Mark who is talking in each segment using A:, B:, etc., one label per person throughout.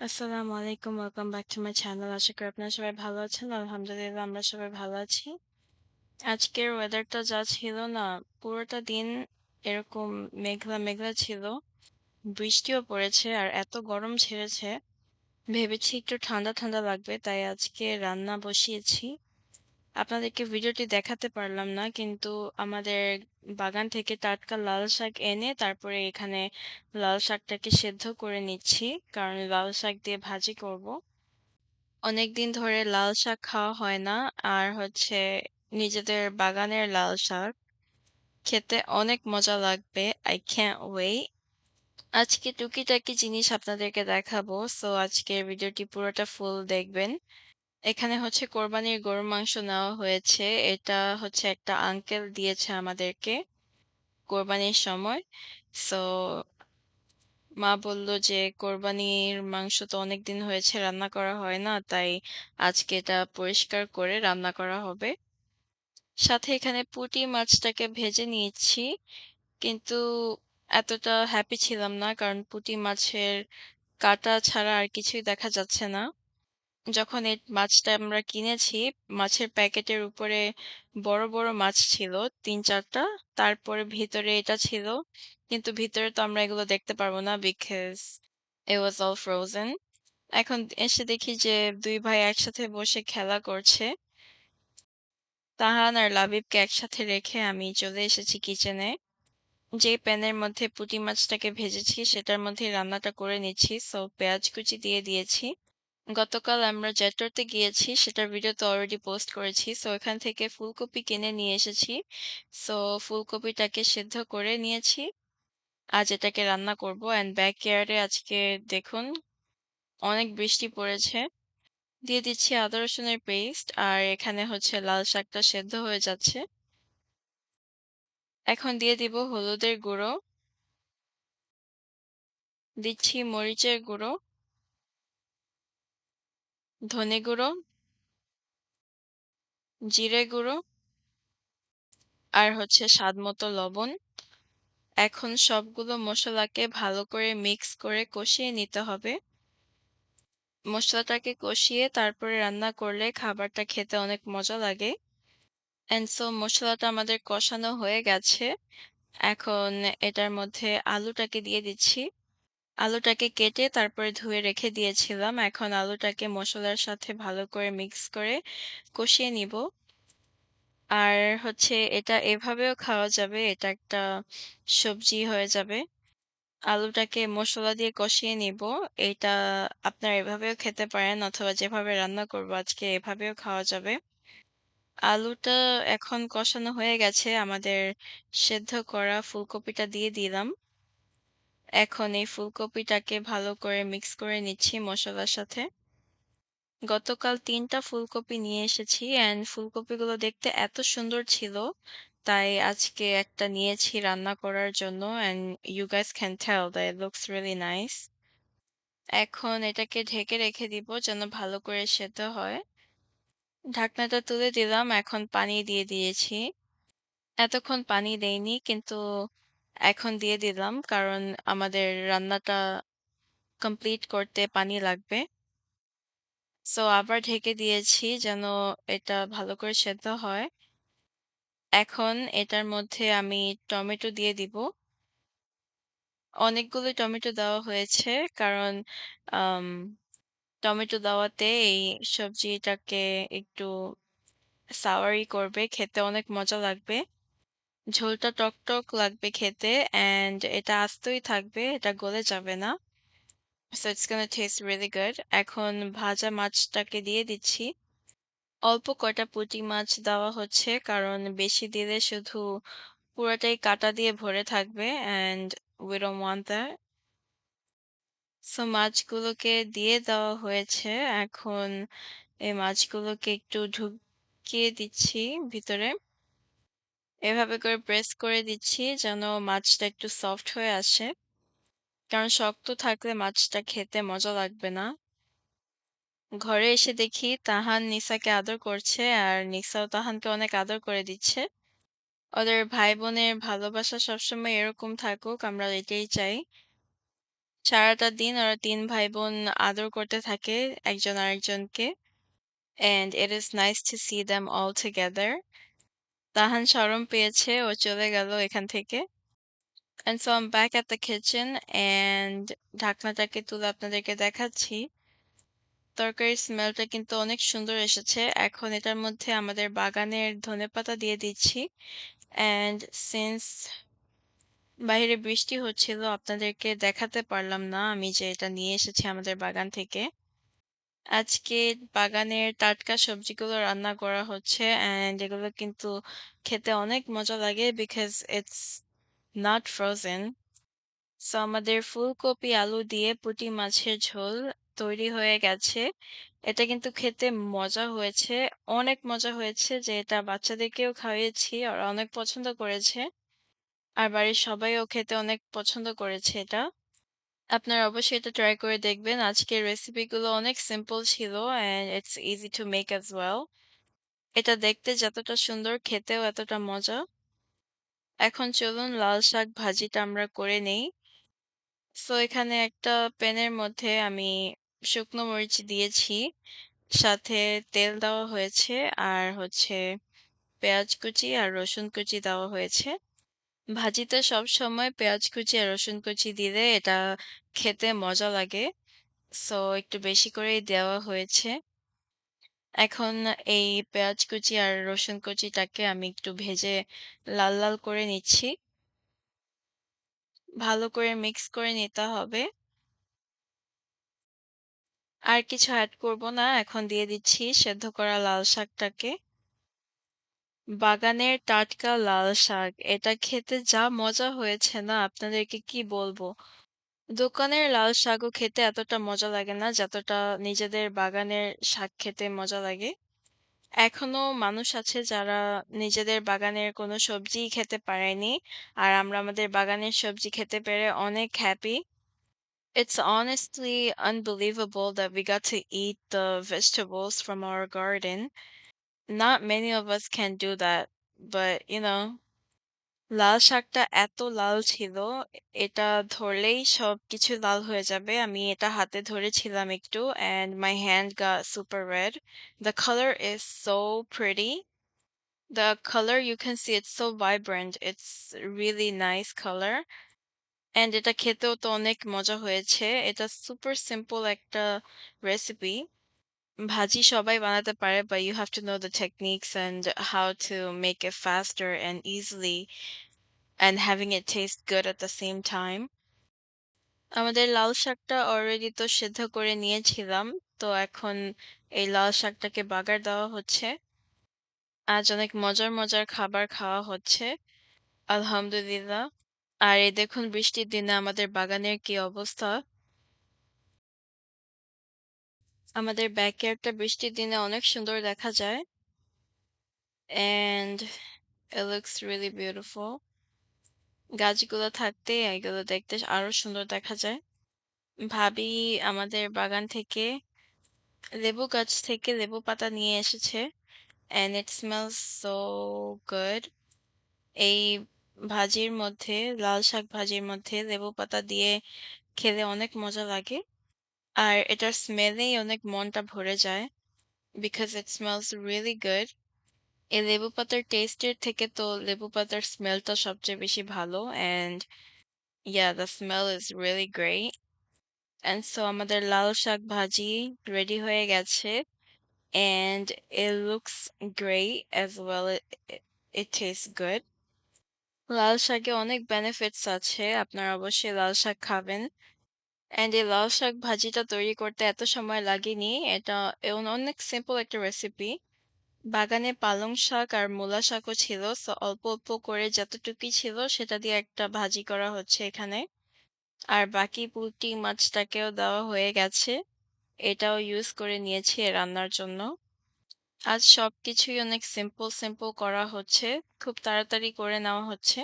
A: আসসালামু আলাইকুম। Welcome back to my channel. আশা করি আপনারা সবাই ভালো আছেন। আলহামদুলিল্লাহ আমরা সবাই ভালো আছি। আজকের ওয়েদারটা যা ছিল না, পুরোটা দিন এরকম মেঘলা, মেঘলা ছিল। বৃষ্টিও পড়েছে আর এত গরম ছেড়েছে, ভেবেছি একটু ঠান্ডা, ঠান্ডা লাগবে তাই আজকে রান্না বসিয়েছি। আপনাদেরকে ভিডিওটি দেখাতে পারলাম না, কিন্তু আমাদের বাগান থেকে টাটকা লাল শাক এনে তারপরে এখানে লাল শাকটাকে সেদ্ধ করে নিচ্ছি, কারণ লাল শাক দিয়ে ভাজি করব। অনেকদিন ধরে লাল শাক খাওয়া হয় না, আর হচ্ছে নিজেদের বাগানের লাল শাক। খেতে অনেক মজা লাগবে আই ক্যান্ট ওয়েট আজকে টুকিটাকি জিনিস আপনাদেরকে দেখাবো সো আজকের ভিডিওটি পুরোটা ফুল দেখবেন। এখানে হচ্ছে কোরবানির গরুর মাংস নেওয়া হয়েছে। এটা হচ্ছে একটা আঙ্কেল দিয়েছে আমাদেরকে কোরবানির সময়। সো মা বলল যে কোরবানির মাংস তো অনেকদিন হয়েছে, রান্না করা হয় না, তাই আজকে এটা পরিষ্কার করে রান্না করা হবে। সাথে এখানে পুঁটি মাছটাকে ভেজে নিয়েছি, কিন্তু এতটা হ্যাপি ছিলাম না, কারণ পুঁটি মাছের কাটা ছাড়া আর কিছুই দেখা যাচ্ছে না। যখন এই মাছটা আমরা কিনেছি, মাছের প্যাকেটের উপরে বড় বড় মাছ ছিল, তিন, চারটা। তারপরে ভিতরে এটা ছিল। কিন্তু ভিতরে তো আমরা এগুলো দেখতে পারব না because it was all frozen. এখন এসে দেখি যে দুই ভাই একসাথে বসে খেলা করছে। তাহান আর লাবিবকে একসাথে রেখে আমি চলে এসেছি কিচেনে যে প্যানের মধ্যে পুঁটি মাছটাকে ভেজেছি, সেটার মধ্যে রান্নাটা করে নিচ্ছি। সো পেঁয়াজ কুচি দিয়ে দিয়েছি। গতকাল আমরা জেটোরতে গিয়েছি, সেটার ভিডিও তো অলরেডি পোস্ট করেছি সো এখান থেকে ফুলকপি কিনে নিয়ে এসেছি। সো ফুলকপিটাকে সেদ্ধ করে নিয়েছি, আজ এটাকে রান্না করব। অ্যান্ড ব্যাক ইয়ার্ডে আজকে দেখুন, অনেক বৃষ্টি পড়েছে। দিয়ে দিচ্ছি আদা, রসুনের পেস্ট আর এখানে হচ্ছে লাল শাকটা সেদ্ধ হয়ে যাচ্ছে। এখন দিয়ে দিব হলুদের গুঁড়ো। দিচ্ছি মরিচের গুঁড়ো। ধনে গুঁড়ো, জিরে গুঁড়ো আর হচ্ছে স্বাদ মতো লবণ। এখন সবগুলো মশলাকে ভালো করে মিক্স করে কষিয়ে নিতে হবে। মশলাটাকে কষিয়ে তারপরে রান্না করলে খাবারটা খেতে অনেক মজা লাগে। অ্যান্ড সো মশলাটা আমাদের কষানো হয়ে গেছে। এখন এটার মধ্যে আলুটাকে দিয়ে দিচ্ছি। আলুটাকে কেটে তারপরে ধুয়ে রেখে দিয়েছিলাম। এখন আলুটাকে মশলার সাথে ভালো করে মিক্স করে কষিয়ে নিব। আর হচ্ছে এটা এভাবেও খাওয়া যাবে, এটা একটা সবজি হয়ে যাবে। আলুটাকে মশলা দিয়ে কষিয়ে নিব। এটা আপনারা এভাবেও খেতে পারেন অথবা যেভাবে রান্না করব আজকে এভাবেও খাওয়া যাবে। আলুটা এখন কষানো হয়ে গেছে। আমাদের সেদ্ধ করা ফুলকপিটা দিয়ে দিলাম। এখন এই ফুলকপিটাকে ভালো করে মিক্স করে নিচ্ছি মশলার সাথে। গতকাল তিনটা ফুলকপি নিয়ে এসেছি অ্যান্ড ফুলকপিগুলো দেখতে এত সুন্দর ছিল, তাই আজকে একটা নিয়েছি রান্না করার জন্য and you guys can tell it looks really nice এখন এটাকে ঢেকে রেখে দিব যেন ভালো করে সেদ্ধ হয়। ঢাকনাটা তুলে দিলাম, এখন পানি দিয়ে দিয়েছি। এতক্ষণ পানি দেইনি, কিন্তু এখন দিয়ে দিলাম। কারণ আমাদের রান্নাটা কমপ্লিট করতে পানি লাগবে। সো আবার ঢেকে দিয়েছি যেন এটা ভালো করে সেদ্ধ হয়। এখন এটার মধ্যে আমি টমেটো দিয়ে দিব। অনেকগুলো টমেটো দেওয়া হয়েছে কারণ টমেটো দেওয়াতে এই সবজিটাকে একটু সাওয়ারি করবে, খেতে অনেক মজা লাগবে। ঝোলটা টক টক লাগবে খেতে অ্যান্ড এটা আস্তই থাকবে, এটা গলে যাবে না। So it's gonna taste really good এখন ভাজা মাছটাকে দিয়ে দিচ্ছি। অল্প কয়টা পুঁটি মাছ দেওয়া হচ্ছে, কারণ বেশি দিলে শুধু পুরোটাই কাটা দিয়ে ভরে থাকবে and we don't want that so মাছগুলোকে দিয়ে দেওয়া হয়েছে। এখন এই মাছগুলোকে একটু ঢুকিয়ে দিচ্ছি ভিতরে। এভাবে করে প্রেস করে দিচ্ছি যেন মাছটা একটু সফট হয়ে আসে কারণ শক্ত থাকলে মাছটা খেতে মজা লাগবে না ঘরে এসে দেখি তাহান নিসাকে আদর করছে আর নিসাও তাহানকে অনেক আদর করে দিচ্ছে ওদের ভাই বোনের ভালোবাসা সবসময় এরকম থাকুক, আমরা এটাই চাই সারাটা দিন ওরা তিন ভাই-বোন আদর করতে থাকে একজন আরেকজনকে। And it is nice to see them all together. তাহান শরম পেয়েছে, ও চলে গেল এখান থেকে। And so I'm back at the kitchen and ঢাকনাটাকে তুলে আপনাদেরকে দেখাচ্ছি। তরকারির স্মেলটা কিন্তু অনেক সুন্দর এসেছে। এখন এটার মধ্যে আমাদের বাগানের ধনেপাতা দিয়ে দিচ্ছি। And since বাহিরে বৃষ্টি হচ্ছিল আপনাদেরকে দেখাতে পারলাম না আমি যে এটা নিয়ে এসেছি আমাদের বাগান থেকে। আজকে বাগানের টাটকা সবজিগুলো রান্না করা হচ্ছে and এগুলো কিন্তু খেতে অনেক মজা লাগে because it's not frozen so আমাদের ফুলকপি, আলু দিয়ে পুঁটি মাছের ঝোল তৈরি হয়ে গেছে। এটা কিন্তু খেতে মজা হয়েছে। অনেক মজা হয়েছে যে এটা বাচ্চাদেরকেও খাইয়েছি। ওরা অনেক পছন্দ করেছে। আর বাড়ির সবাইও খেতে অনেক পছন্দ করেছে এটা। আপনারা অবশ্যই এটা ট্রাই করে দেখবেন। আজকের রেসিপিগুলো অনেক সিম্পল ছিল and it's easy to make as well. এটা দেখতে যতটা সুন্দর, খেতেও এতটা মজা। এখন চলুন লাল শাক ভাজিটা আমরা করে নেই। সো এখানে একটা প্যানের মধ্যে আমি শুকনো মরিচ দিয়েছি। সাথে তেল দেওয়া হয়েছে আর হচ্ছে পেঁয়াজ কুচি আর রসুন কুচি দেওয়া হয়েছে। ভাজিতে সবসময় পেঁয়াজ কুচি আর রসুন কুচি দিলে এটা খেতে মজা লাগে। সো একটু বেশি করেই দেওয়া হয়েছে। এখন এই পেঁয়াজ কুচি আর রসুন কুচিটাকে আমি একটু ভেজে লাল, লাল করে নিচ্ছি। ভালো করে মিক্স করে নিতে হবে। আর কিছু এড করব না। এখন দিয়ে দিচ্ছি সেদ্ধ করা লাল শাকটাকে। বাগানের টাটকা লাল শাক। এটা খেতে যা মজা হয়েছে না আপনাদেরকে কি বলব। দোকানের লাল শাকও খেতে এতটা মজা লাগে না, যতটা নিজেদের বাগানের শাক খেতে মজা লাগে। এখনও মানুষ আছে যারা নিজেদের বাগানের কোনো সবজিই খেতে পারেনি। আর আমরা আমাদের বাগানের সবজি খেতে পেরে অনেক happy. It's honestly unbelievable that we got to eat the vegetables from our garden. Not many of us can do that, but you know লাল শাকটা এত লাল ছিল, এটা ধরলেই সবকিছু লাল হয়ে যাবে। আমি এটা হাতে ধরেছিলাম একটু and my hand got super red. The color is so pretty. The color you can see it's so vibrant. It's really nice color. And এটা খেতেও তো অনেক মজা হয়েছে। এটা super simple একটা রেসিপি। ভাজি সবাই বানাতে পারে but you have to know the techniques and how to make it faster and easily and having it taste good at the same time. আমাদের লাল শাকটা অলরেডি তো সেদ্ধ করে নিয়েছিলাম। তো এখন এই লাল শাকটাকে বাগার দেওয়া হচ্ছে। আজ অনেক মজার, মজার খাবার খাওয়া হচ্ছে। আলহামদুলিল্লাহ। আর এই দেখুন বৃষ্টির দিনে আমাদের বাগানের কি অবস্থা। আমাদের ব্যাকইয়ার্ডটা বৃষ্টির দিনে অনেক সুন্দর দেখা যায়। And it looks really. গাছগুলো থাকতে, এগুলো দেখতে আরও সুন্দর দেখা যায়। ভাবি আমাদের বাগান থেকে লেবু গাছ থেকে লেবু পাতা নিয়ে এসেছে। And it smells so good. এই ভাজির মধ্যে, লাল শাক ভাজির মধ্যে লেবু পাতা দিয়ে খেলে অনেক মজা লাগে। আর এটার স্মেলেই অনেক মনটা ভরে যায়। Because it smells really good. এই লেবু পাতার টেস্টের থেকে তো লেবু পাতার স্মেলটা সবচেয়ে বেশি ভালো and yeah the smell is really great. And so আমাদের লাল শাক ভাজি রেডি হয়ে গেছে and it looks great as well it, it, it tastes good. লাল শাকে অনেক benefits আছে আপনারা অবশ্যই লাল শাক খাবেন। And এই লাল শাক ভাজিটা তৈরি করতে এত সময় লাগেনি। এটা অনেক সিম্পল একটা রেসিপি। বাগানে পালং শাক আর মূলা শাকও ছিল। সো অল্প, অল্প করে যতটুকুই ছিল সেটা দিয়ে একটা ভাজি করা হচ্ছে এখানে। আর বাকি পুঁটি মাছটাকেও দেওয়া হয়ে গেছে। এটাও ইউজ করে নিয়েছি রান্নার জন্য। আজ সবকিছুই অনেক সিম্পল, সিম্পল করা হচ্ছে। খুব তাড়াতাড়ি করে নেওয়া হচ্ছে।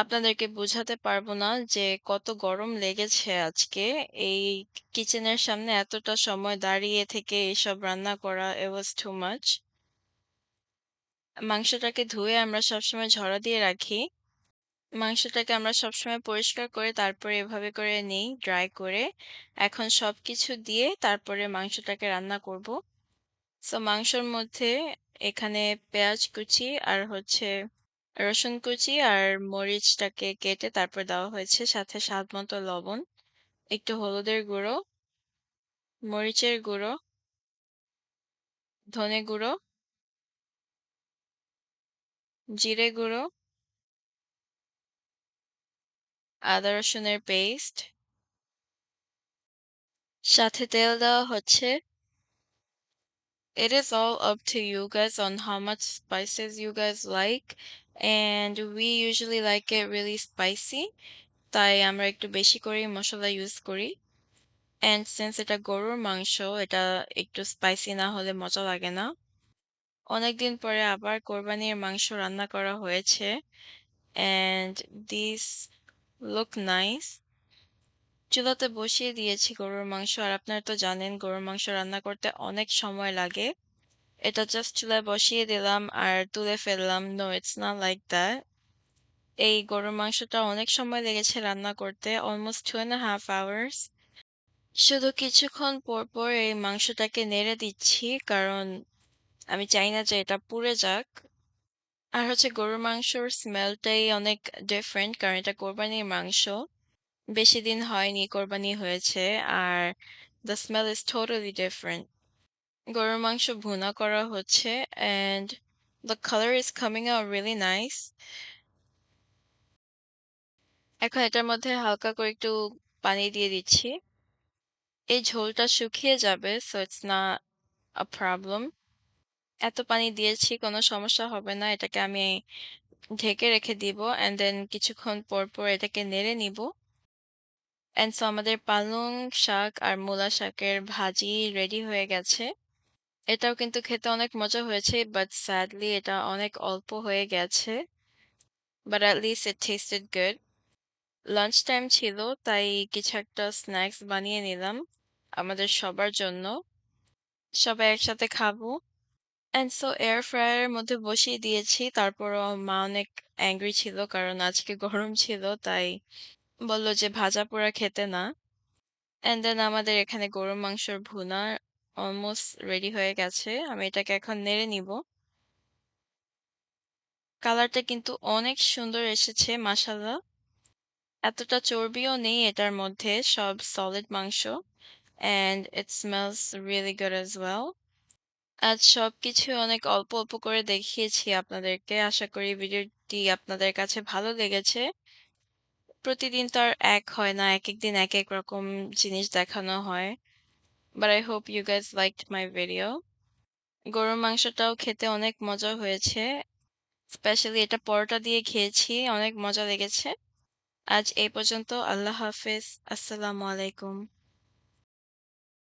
A: আপনাদেরকে বোঝাতে পারব না যে কত গরম লেগেছে আজকে। এই কিচেনের সামনে এতটা সময় দাঁড়িয়ে থেকে এসব রান্না করা, it was too much. মাংসটাকে ধুয়ে আমরা সবসময় ঝরা দিয়ে রাখি। মাংসটাকে আমরা সবসময় পরিষ্কার করে তারপরে এভাবে করে নিই ড্রাই করে। এখন সব কিছু দিয়ে তারপরে মাংসটাকে রান্না করব। সো মাংসর মধ্যে এখানে পেঁয়াজ কুচি আর হচ্ছে রসুন কুচি আর মরিচটাকে কেটে তারপর দেওয়া হয়েছে সাথে স্বাদ মতো লবণ, একটু হলুদের গুঁড়ো, মরিচের গুঁড়ো, ধনে গুঁড়ো, জিরে গুঁড়ো, আদা রসুনের পেস্ট, সাথে তেল দেওয়া হচ্ছে। It is all up to you guys on how much spices you guys and we usually like it really spicy. তাই আমরা একটু বেশি করে মশলা ইউজ করি। অ্যান্ড সিন্স এটা গরুর মাংস, এটা একটু স্পাইসি না হলে মজা লাগে না। অনেকদিন পরে আবার কোরবানির মাংস রান্না করা হয়েছে। অ্যান্ড দিস লুক নাইস চুলাতে বসিয়ে দিয়েছি গরুর মাংস। আর আপনারা তো জানেন, গরুর মাংস রান্না করতে অনেক সময় লাগে। এটা জাস্ট চুলে বসিয়ে দিলাম আর তুলে ফেললাম। নো ইটস না লাইক দ্যাট এই গরুর মাংসটা অনেক সময় লেগেছে রান্না করতে almost two and half hours শুধু কিছুক্ষণ পর পর এই মাংসটাকে নেড়ে দিচ্ছি, কারণ আমি চাই না যে এটা পুড়ে যাক। আর হচ্ছে গরুর মাংসর স্মেলটাই অনেক ডিফারেন্ট কারণ এটা কোরবানির মাংস। বেশি দিন হয়নি, কোরবানি হয়েছে, আর the smell is totally different গরুর মাংস ভুনা করা হচ্ছে and the colour is coming out really nice এখন এটার মধ্যে হালকা করে একটু পানি দিয়ে দিচ্ছি। এই ঝোলটা শুকিয়ে যাবে সো ইটস না আ প্রবলেম এত পানি দিয়েছি, কোনো সমস্যা হবে না, এটাকে আমি ঢেকে রেখে দিব অ্যান্ড দেন কিছুক্ষণ পর পর এটাকে নেড়ে নিব। অ্যান্ড সো আমাদের পালং শাক আর মূলা শাকের ভাজি রেডি হয়ে গেছে। এটাও কিন্তু খেতে অনেক মজা হয়েছে বাট স্যাডলি এটা অনেক অল্প হয়ে গেছে but at least it tasted good lunch time ছিল, তাই কিছু একটা স্ন্যাক্স বানিয়ে নিলাম আমাদের সবার জন্য। সবাই একসাথে খাব। অ্যান্ড সো এয়ার ফ্রায়ারের মধ্যে বসিয়ে দিয়েছি, তারপরও মা অনেক অ্যাংরি ছিল কারণ আজকে গরম ছিল, তাই বলল যে ভাজা পোড়া খেতে না। অ্যান্ড দেন আমাদের এখানে গরুর মাংসর ভুনা অলমোস্ট রেডি হয়ে গেছে। আমি এটাকে এখন নেড়ে নিব। কালারটা কিন্তু অনেক সুন্দর এসেছে মাসাল্লাহ এতটা চর্বিও নেই এটার মধ্যে, সব সলিড মাংস। And it smells really good as well আজ সবকিছু অনেক অল্প অল্প করে দেখিয়েছি আপনাদেরকে। আশা করি ভিডিওটি আপনাদের কাছে ভালো লেগেছে। প্রতিদিন তো আর এক হয় না এক এক দিন এক এক রকম জিনিস দেখানো হয়। But I hope you guys liked my video গরুর মাংসটাও খেতে অনেক মজা হয়েছে স্পেশালি এটা পরোটা দিয়ে খেয়েছি, অনেক মজা লেগেছে। আজ এই পর্যন্ত, আল্লাহ হাফেজ, আসসালামু আলাইকুম।